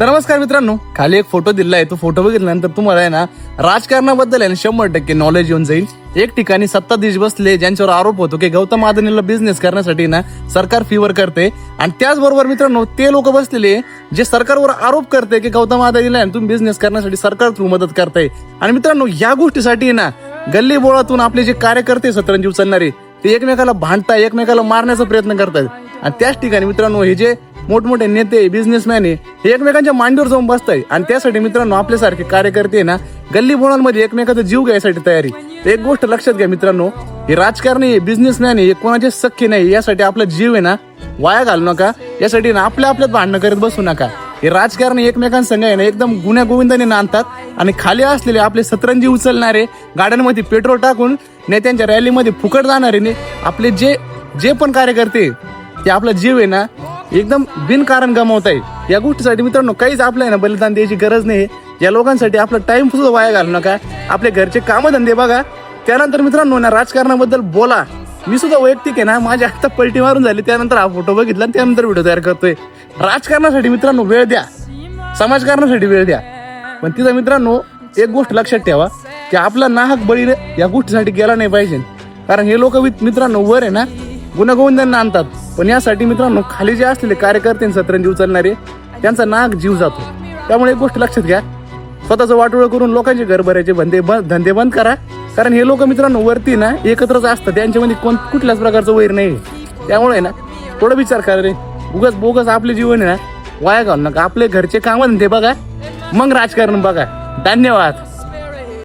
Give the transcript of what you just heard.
तर नमस्कार मित्रांनो खाली एक फोटो दिला आहे. तो फोटो बघितल्यानंतर तुम्हाला आहे ना राजकारणाबद्दल आहे ना शंभर टक्के नॉलेज येऊन जाईल. एक ठिकाणी सत्ताधीश बसले ज्यांच्यावर आरोप होतो की गौतम अदानीला बिझनेस करण्यासाठी ना सरकार फीवर करते. आणि त्याचबरोबर मित्रांनो ते लोक बसलेले जे सरकारवर आरोप करते की गौतम अदानीला आहे तुम्ही बिझनेस करण्यासाठी सरकार थ्रू मदत करताय. आणि मित्रांनो या गोष्टीसाठी ना गल्ली बोळातून आपले जे कार्यकर्ते सतरंजी उचलणारे ते एकमेकाला भांडताय एकमेकाला मारण्याचा प्रयत्न करतात आणि त्याच ठिकाणी मित्रांनो हे जे मोठमोठे नेते बिझनेसमॅन आहे हे एकमेकांच्या मांडीवर जाऊन बसताय आणि त्यासाठी मित्रांनो आपल्यासारखे कार्यकर्ते ना गल्ली बोळांमध्ये एकमेकाचा जीव घ्यायसाठी तयारी. एक गोष्ट लक्षात घ्या मित्रांनो हे राजकारणी बिझनेसमॅन आहे हे कोणाचे सख्य नाही यासाठी आपला जीव आहे ना वाया घालू नका. यासाठी ना आपल्या आपल्यात भांडणं करत बसू नका. हे राजकारणी एकमेकांसंग आहे ना एकदम गुन्ह्या गोविंदाने नांदतात. आणि खाली असलेले आपले सतरंजी उचलणारे गाड्यांमध्ये पेट्रोल टाकून नेत्यांच्या रॅलीमध्ये फुकट जाणारे आपले जे जे पण कार्यकर्ते ते आपला जीव आहे ना एकदम बिनकारण गमावत आहे या गोष्टीसाठी मित्रांनो काहीच आपलं आहे ना बलिदान द्यायची गरज नाही. या लोकांसाठी आपला टाइम सुद्धा वाया घालू नका. आपले घरचे कामधंदे बघा. त्यानंतर मित्रांनो ना राजकारणाबद्दल बोला. मी सुद्धा वैयक्तिक आहे ना माझी आता पलटी मारून झाली. त्यानंतर हा फोटो बघितला आणि त्यानंतर व्हिडिओ तयार करतोय. राजकारणासाठी मित्रांनो वेळ द्या. समाजकारणासाठी वेळ द्या. पण तिथं मित्रांनो एक गोष्ट लक्षात ठेवा की आपला नाहक बळी या गोष्टीसाठी गेला नाही पाहिजे. कारण हे लोक मित्रांनो वर आहे ना गुणगोविंदांना आणतात. पण यासाठी मित्रांनो खाली जे असलेले कार्यकर्ते आणि सतरंजी उचलणारे त्यांचा नाक जीव जातो. त्यामुळे एक गोष्ट लक्षात घ्या. स्वतःचं वाटोळ करून लोकांचे घर भरायचे धंदे धंदे बंद करा. कारण हे लोक मित्रांनो वरती ना एकत्रच असतात. त्यांच्यामध्ये कोण कुठल्याच प्रकारचं वैर नाही त्यामुळे आहे ना थोडं विचार करा रे. उगाच बोगस आपले जीवन आहे ना वाया घालू नका. आपले घरचे कामं धंदे बघा. मग राजकारण बघा. धन्यवाद.